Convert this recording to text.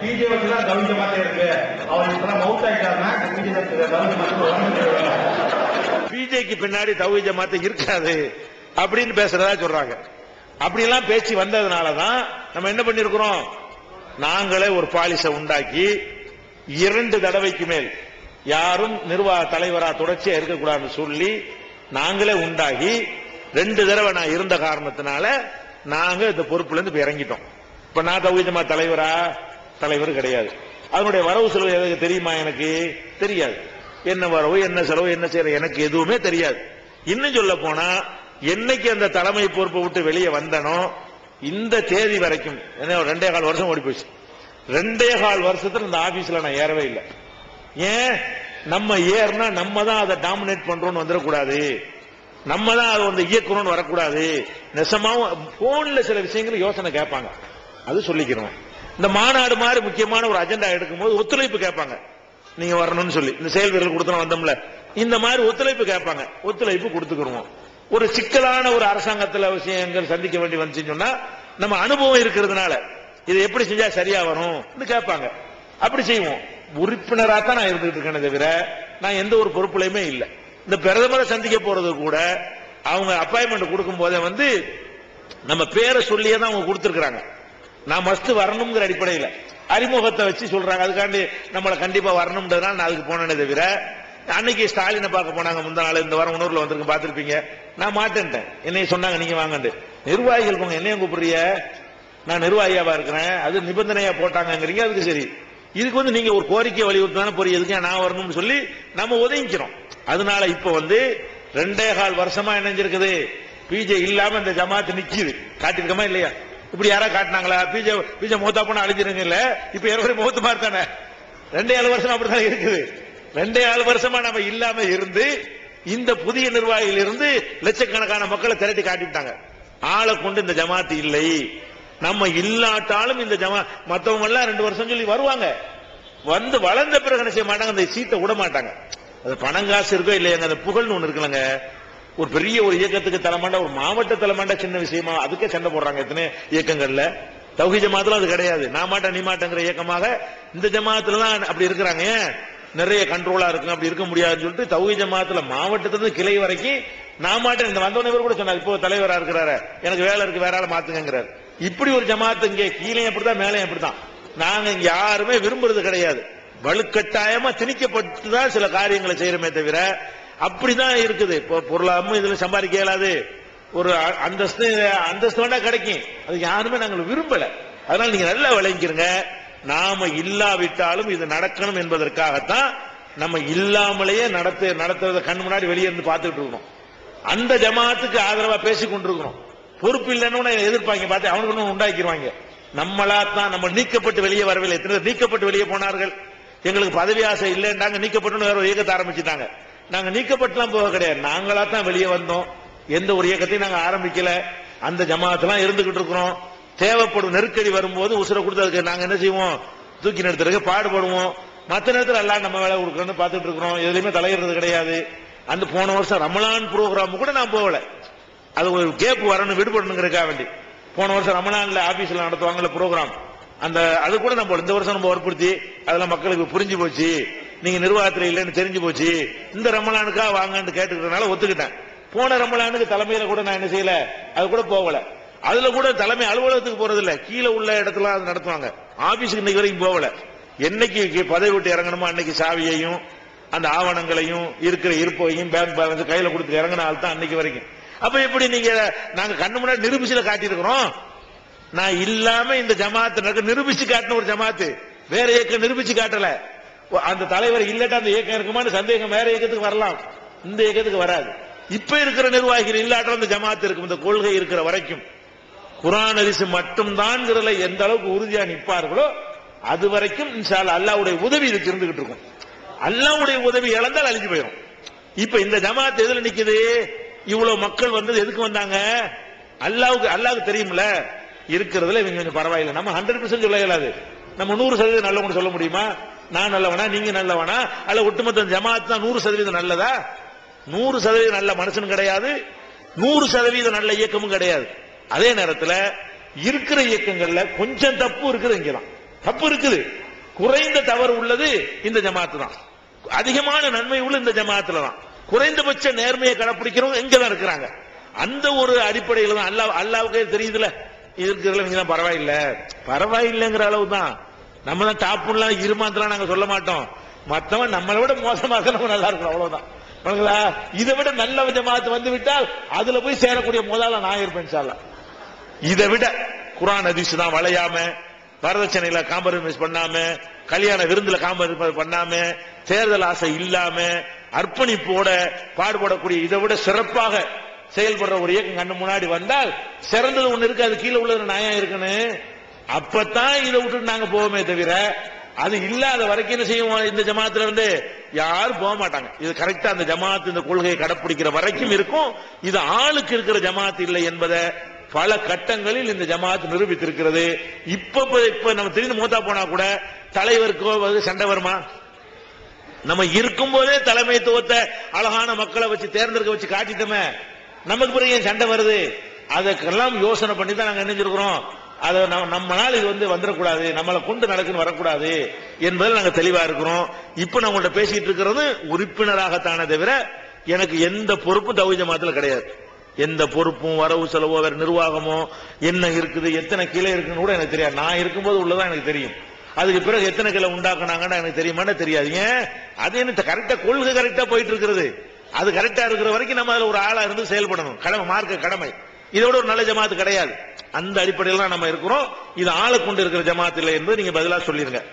PJ தான் மாதிரி இருக்கு. அவர் இப்பெல்லாம் மவுத் ஆயிட்டாருன்னா பிஜேக்கு பின்னாடி தௌஹி ஜமாத்து இருக்காது அப்படின்னு பேசுறதா சொல்றாங்க. அப்படி எல்லாம் பேச்சு வந்ததுனாலதான் நம்ம என்ன பண்ணிருக்கிறோம்? நாங்களே ஒரு பாலிசை உண்டாக்கி இரண்டு தடவைக்கு மேல் யாரும் நிர்வாக தலைவரா தொடர்ச்சியா இருக்கக்கூடாதுன்னு சொல்லி நாங்களே உண்டாகி ரெண்டு தடவை நான் இருந்த காரணத்தினால நாங்க இந்த பொறுப்புல இருந்து இறங்கிட்டோம். இப்ப நான் தௌஹி தலைவரா? தலைவர் கிடையாது. அதனுடைய வரவு செலவு எதுக்கு தெரியுமா எனக்கு? தெரியாது. என்ன வரவு என்ன செலவு என்ன செய்யற எனக்கு எதுவுமே தெரியாது. இன்னும் சொல்ல போனா என்னைக்கு அந்த தலைமை பொறுப்பை விட்டு வெளியே வந்தனோ இந்த தேதி வரைக்கும் என்ன ஒரு ரெண்டே கால் வருஷம் ஓடி போச்சு. ரெண்டே கால் வருஷத்துல இந்த ஆபீஸ்ல நான் ஏறவே இல்லை. ஏன்? நம்ம ஏறினா நம்ம தான் அதை டாமினேட் பண்றோம்னு வந்துடக்கூடாது. நம்ம தான் அதை வந்து இயக்கணும்னு வரக்கூடாது. நெசமாவும் போன்ல சில விஷயங்கள் யோசனை கேட்பாங்க. அது சொல்லிக்கிறோம். இந்த மாநாடு மாதிரி முக்கியமான ஒரு அஜெண்டா எடுக்கும்போது ஒத்துழைப்பு கேட்பாங்க. நீங்க வரணும்னு சொல்லி. இந்த செயல் வீரர்கள் கொடுத்தோம் வந்தோம்ல. இந்த மாதிரி ஒத்துழைப்பு கேட்பாங்க. ஒத்துழைப்பு கொடுத்துக்கிறோம் ஒரு சிக்கலான ஒரு அரசாங்கத்தில் விஷயங்கள் சந்திக்க வேண்டி வந்துச்சுன்னு சொன்னா நம்ம அனுபவம் இருக்கிறதுனால இதை எப்படி செஞ்சா சரியா வரும் கேட்பாங்க. அப்படி செய்வோம். உறுப்பினரா தான் நான் இருந்துகிட்டு இருக்கேனே தவிர நான் எந்த ஒரு பொறுப்புலையுமே இல்லை. இந்த பிரதமரை சந்திக்க போறது கூட அவங்க அப்பாயின்மெண்ட் கொடுக்கும் போதே வந்து நம்ம பேரை சொல்லியே தான் அவங்க கொடுத்துருக்காங்க நான் மஸ்ட் வரணுங்கிற அடிப்படையில். அறிமுகத்தை வச்சு சொல்றாங்க. அதுக்காண்டி நம்மளை கண்டிப்பா வரணும்ன்றதுனால நான் அதுக்கு போனேனே தவிர அன்னைக்கு ஸ்டாலினை பார்க்க போனாங்க. முந்தா நாள் இந்த வாரம் உணர்வுல வந்திருக்கு. பார்த்துருப்பீங்க. நான் மாட்டேன்ட்டேன். என்னைய சொன்னாங்க நீங்க வாங்கண்டு நிர்வாகிகள் போங்க. என்னையும் கூப்பிடுறிய நான் நிர்வாகியாவா இருக்கிறேன். அது நிபந்தனையா போட்டாங்கங்கிறீங்க. அதுக்கு சரி. இதுக்கு வந்து நீங்க ஒரு கோரிக்கை வலியுறுத்தான போறிய எதுக்கு நான் வரணும்னு சொல்லி நம்ம உதவிக்கிறோம் அதனால இப்ப வந்து ரெண்டே கால் வருஷமா இணைஞ்சிருக்குது. பிஜே இல்லாம இந்த ஜமாத்து நிக்குது. காட்டிருக்கமா இல்லையா? இப்படி யாரா காட்டினாங்களா? பிஜே பிஜே மூத்தா போனா அழிஞ்சிருங்க இல்ல இப்ப ஏற்கனவே மூத்த மாதிரி தானே. ரெண்டே ஏழு வருஷம் அப்படித்தான் இருக்குது. ரெண்டே ஏழு வருஷமா நம்ம இல்லாம இருந்து இந்த புதிய நிர்வாகிகள் இருந்து லட்சக்கணக்கான மக்களை திரட்டி காட்டிவிட்டாங்க. ஆளை கொண்டு இந்த ஜமாத்து இல்லை. நம்ம இல்லாட்டாலும் இந்த ஜமா மற்றவங்க எல்லாம் ரெண்டு வருஷம் சொல்லி வருவாங்க. வந்து வளர்ந்த பிறகு என்ன செய்ய மாட்டாங்க? அந்த சீட்டை விட மாட்டாங்க. அது பணம் காசு இருக்கோ இல்லையாங்க அந்த புகழ்னு ஒண்ணு இருக்குல்லங்க. ஒரு பெரிய ஒரு இயக்கத்துக்கு தலைமாண்டா ஒரு மாவட்ட தலைமாண்டா சின்ன விஷயமா அதுக்கே சண்டை போடுறாங்க எத்தனை இயக்கங்கள்ல. தௌஹி ஜமாத்துல அது கிடையாது. நான் மாட்டேன் நீ மாட்டேங்கிற இயக்கமாக இந்த ஜமாத்துல தான் அப்படி இருக்கிறாங்க. நிறைய கண்ட்ரோலா இருக்கும் அப்படி இருக்க முடியாதுன்னு சொல்லிட்டு தௌஹி ஜமாத்துல மாவட்டத்திலிருந்து கிளை வரைக்கும் நான் மாட்டேன். இந்த வந்தவனவர் கூட சொன்னார் இப்போ தலைவரா இருக்கிறாரு. எனக்கு வேலை இருக்கு வேற ஆள் மாத்துங்கிறாரு இப்படி ஒரு ஜமாத்து இங்கே கீழே அப்படிதான் மேலே அப்படிதான் நாங்க இங்க யாருமே விரும்புறது கிடையாது. வலுக்கட்டாயமா திணிக்கப்பட்டு தான் சில காரியங்களை செய்யறமே தவிர அப்படிதான் இருக்குது. இப்போ பொருளாகவும் இதுல சம்பாதிக்க இயலாது. ஒரு அ- அந்தஸ்து அந்தஸ்து வேணா கிடைக்கும். அது யாருமே நாங்கள் விரும்பல. அதனால நீங்க நல்லா விளங்கிக்கிறங்க நாம இல்லாவிட்டாலும் இது நடக்கணும் என்பதற்காகத்தான் நம்ம இல்லாமலேயே நடத்து நடத்துறத கண் முன்னாடி வெளியே இருந்து பார்த்துட்டு இருக்கணும். அந்த ஜமாத்துக்கு ஆதரவா பேசி கொண்டிருக்கிறோம் பொறுப்பு இல்லைன்னு எதிர்ப்பாங்க. பார்த்து அவனுக்கு ஒண்ணு உண்டாக்கிடுவாங்க நம்மளா தான் நம்ம நீக்கப்பட்டு வெளியே வரவில்லை. எத்தனை நீக்கப்பட்டு வெளியே போனார்கள். எங்களுக்கு பதவி ஆசை இல்லைன்றாங்க. நீக்கப்பட்டு வேற ஒரு இயக்கத்தை ஆரம்பிச்சுட்டாங்க. நாங்க நீக்கப்பட்டலாம் போக கிடையாது. நாங்களா தான் வெளியே வந்தோம். எந்த ஒரு இயக்கத்தையும் நாங்க ஆரம்பிக்கல. அந்த ஜமாத்தெல்லாம் இருந்துகிட்டு இருக்கிறோம். தேவைப்படும் நெருக்கடி வரும்போது உசுரை கொடுத்து அதுக்கு நாங்க என்ன செய்வோம்? தூக்கி நிறுத்துறதுக்கு பாடுபடுவோம். மற்ற நேரத்தில் எல்லாம் நம்ம வேலை கொடுக்கணும்னு பார்த்துட்டு இருக்கிறோம். எதுலையுமே தலையிடுறது கிடையாது. அந்த போன வருஷம் ரமலான் ப்ரோக்ராம் கூட நான் போகல. அது ஒரு கேப் வரணும் விடுபடணுங்கிறதுக்காக வேண்டி. போன வருஷம் ரமலான்ல ஆபீஸ்ல நடத்துவாங்கல்ல ப்ரோக்ராம் அந்த அது கூட நம்ம இந்த வருஷம் நம்ம வற்புறுத்தி அதெல்லாம் மக்களுக்கு புரிஞ்சு போச்சு. நீங்க நிர்வாகத்தில் இல்லைன்னு தெரிஞ்சு போச்சு. இந்த ரமலானுக்கா வாங்கன்னு கேட்டுக்கிறதுனால ஒத்துக்கிட்டேன். போன ரமலானுக்கு தலைமையில கூட நான் என்ன செய்யல? அது கூட போகல. அதுல கூட தலைமை அலுவலகத்துக்கு போறது இல்ல கீழே உள்ள இடத்துல அது நடத்துவாங்க. ஆபீஸுக்கு இன்னைக்கு வரைக்கும் போகல. என்னைக்கு பதவி விட்டு இறங்கணுமோ அன்னைக்கு சாவியையும் அந்த ஆவணங்களையும் இருக்கிற இருப்பையும் பேங்க் பேலன்ஸ் கையில கொடுத்து இறங்கின தான் அன்னைக்கு வரைக்கும். அப்ப எப்படி நீங்க நாங்க கண்ணு முன்னாடி நிரூபிச்சுல காட்டியிருக்கிறோம்? நான் இல்லாம இந்த ஜமாத்து நிரூபிச்சு காட்டின ஒரு ஜமாத்து. வேற இயக்கம் நிரூபிச்சு காட்டல. அந்த தலைவர் இல்லட்டா அந்த இயக்கம் இருக்குமான்னு சந்தேகம் வேற இயக்கத்துக்கு வரலாம். இந்த இயக்கத்துக்கு வராது. இப்ப இருக்கிற நிர்வாகிகள் இல்லாட்ட அந்த ஜமாத்து இருக்கும். இந்த கொள்கை இருக்கிற வரைக்கும். குரான் அரிசி மட்டும்தான் எந்த அளவுக்கு உறுதியா நிற்பார்களோ அது வரைக்கும் இன்ஷால்லா அல்லாவுடைய உதவி இதுக்கு இருந்துகிட்டு இருக்கும். அல்லாவுடைய உதவி இழந்தால் அழிஞ்சு போயிடும் இப்ப இந்த ஜமாத் எதுல நிக்குது? இவ்வளவு மக்கள் வந்தது எதுக்கு வந்தாங்க? அல்லாவுக்கு அல்லாவுக்கு தெரியும்ல? இருக்கிறதுல இவங்க கொஞ்சம் பரவாயில்லை. நம்ம ஹண்ட்ரட் பர்சன்ட் சொல்ல இயலாது. நம்ம நூறு சதவீதம் நல்லவங்க சொல்ல முடியுமா? நான் நல்லவனா நீங்க நல்லவனா? அல்ல ஒட்டுமொத்த ஜமாத் தான் நூறு சதவீதம் நல்லதா? நூறு சதவீதம் நல்ல மனுஷன் கிடையாது. நூறு சதவீதம் நல்ல இயக்கமும் கிடையாது. அதே நேரத்தில் இருக்கிற இயக்கங்கள்ல கொஞ்சம் தப்பு இருக்குது இங்கதான். தப்பு இருக்குது. குறைந்த தவறு உள்ளது இந்த ஜமாத்து தான் அதிகமான நன்மை உள்ள இந்த ஜமாத்துல தான் குறைந்தபட்ச நேர்மையை கடைப்பிடிக்கிறவங்க இங்க தான் இருக்கிறாங்க. அந்த ஒரு அடிப்படையில் தான் அல்லாஹ் அல்லாவுக்கே தெரியுதுல இருக்கிறவங்க தான் பரவாயில்லை. பரவாயில்லைங்கிற அளவு தான் நம்ம தான் டாப்புலாம் இருமாத்தலாம் நாங்க சொல்ல மாட்டோம். மத்தவன் நம்மளை விட மோசமாக நம்ம நல்லா இருக்கிறோம் அவ்வளவுதான். இதை விட நல்ல ஜமாத்து வந்து விட்டால் அதுல போய் சேரக்கூடிய முதல்ல நான் இருப்பேன் இதை விட குரான் அதிசு தான் வளையாம வரதட்சணையில காம்ப்ரமைஸ் பண்ணாம கல்யாண விருந்துல காம்ப்ரமைஸ் பண்ணாம தேர்தல் ஆசை இல்லாம அர்ப்பணிப்போட பாடுபடக்கூடிய இதை விட சிறப்பாக செயல்படுற ஒரு இயக்கம் கண்ணு முன்னாடி வந்தால் சிறந்தது ஒண்ணு இருக்கு அது கீழே உள்ளது நியாயம் இருக்குன்னு அப்பதான் இதை விட்டுட்டு நாங்க போவோமே தவிர அது இல்லாத வரைக்கும் என்ன செய்வோம்? இந்த ஜமாத்துல இருந்து யாரும் போக மாட்டாங்க. இது கரெக்டா அந்த ஜமாத் இந்த கொள்கையை கடைப்பிடிக்கிற வரைக்கும் இருக்கும். இது ஆளுக்கு இருக்கிற ஜமாத் இல்லை என்பதை பல கட்டங்களில் இந்த ஜமாத் நிரூபித்திருக்கிறது. இப்ப இப்ப நம்ம திடீர்னு மூத்தா போனா கூட தலைவருக்கோ சண்டை வருமா? நம்ம இருக்கும் போதே தலைமைத்துவத்தை அழகான மக்களை வச்சு தேர்ந்தெடுக்க வச்சு காட்டிட்டோமே. நமக்கு பிறகு ஏன் சண்டை வருது? அதுக்கெல்லாம் யோசனை பண்ணி தான் நாங்க நினைச்சிருக்கிறோம் அதை நம்மளால் இது வந்து வந்துடக்கூடாது நம்மளை கொண்டு நடக்குன்னு வரக்கூடாது என்பதில் நாங்கள் தெளிவாக இருக்கிறோம். இப்போ நான் உங்கள்கிட்ட பேசிட்டு இருக்கிறது உறுப்பினராகத்தானே தவிர எனக்கு எந்த பொறுப்பும் தகுதி ஜமாத்துல கிடையாது. எந்த பொறுப்பும் வரவு செலவோ வேற நிர்வாகமோ என்ன இருக்குது எத்தனை கிளை இருக்குன்னு கூட எனக்கு தெரியாது. நான் இருக்கும்போது உள்ளதான் எனக்கு தெரியும். அதுக்கு பிறகு எத்தனை கிலோ உண்டாக்குனாங்கன்னு எனக்கு தெரியுமான்னு தெரியாது. ஏன்? அது என்ன கரெக்டா கொள்கை கரெக்டா போயிட்டு இருக்கிறது. அது கரெக்டா இருக்கிற வரைக்கும் நம்ம அதுல ஒரு ஆளா இருந்து செயல்படணும். கடமை மார்க்க கடமை. இதோட ஒரு நல்ல ஜமாத்து கிடையாது. அந்த அடிப்படையில் நம்ம இருக்கிறோம். இது ஆளை கொண்டு இருக்கிற ஜமாத்தில் என்பது நீங்க பதிலா சொல்லிருங்க.